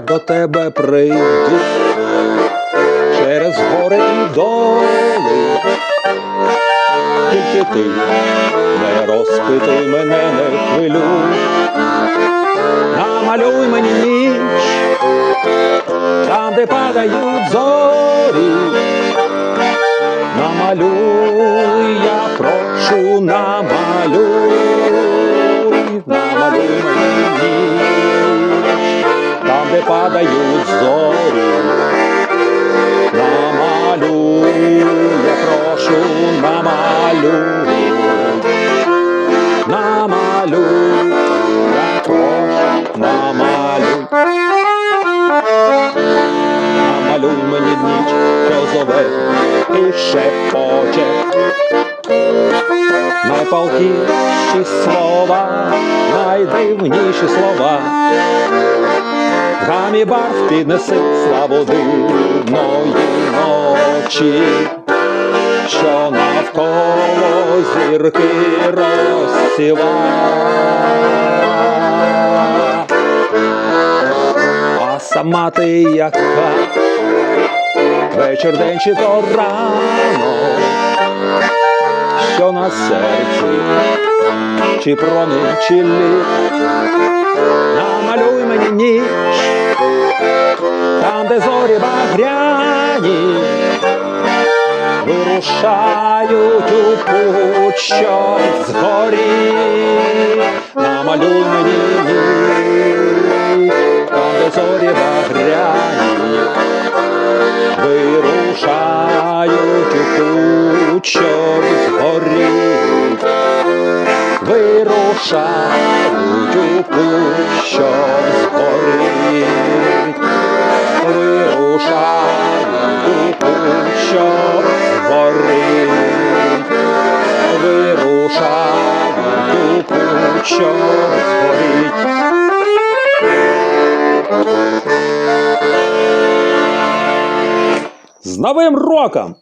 до тебе прийду через гори і доли. Тільки ти не розпитуй мене, не хвилюй. Намалюй мені ніч, там, де падають зорі. Намалюй, я прошу, намалюй, падають зорі. Намалюй, я прошу, намалюй, намалюй, я прошу, намалюй. Намалюй мені ніч, що зове і шепоче. Найпалкіші слова, найдивніші слова. В гамі барв піднеси славу дивної ночі, що навколо зірки розсіва. А сама ти яка вечір день чи то рано, що на серці, чи промінь, чи лід, намалюй мені ніч, там, де зорі багряні, вирушають у путь, що згорі, намалюй мені ніч, там, де зорі багряні, у путь, що згоріть, вирушають у путь, що згоріть, вирушають у путь, що згоріть. З Новим роком!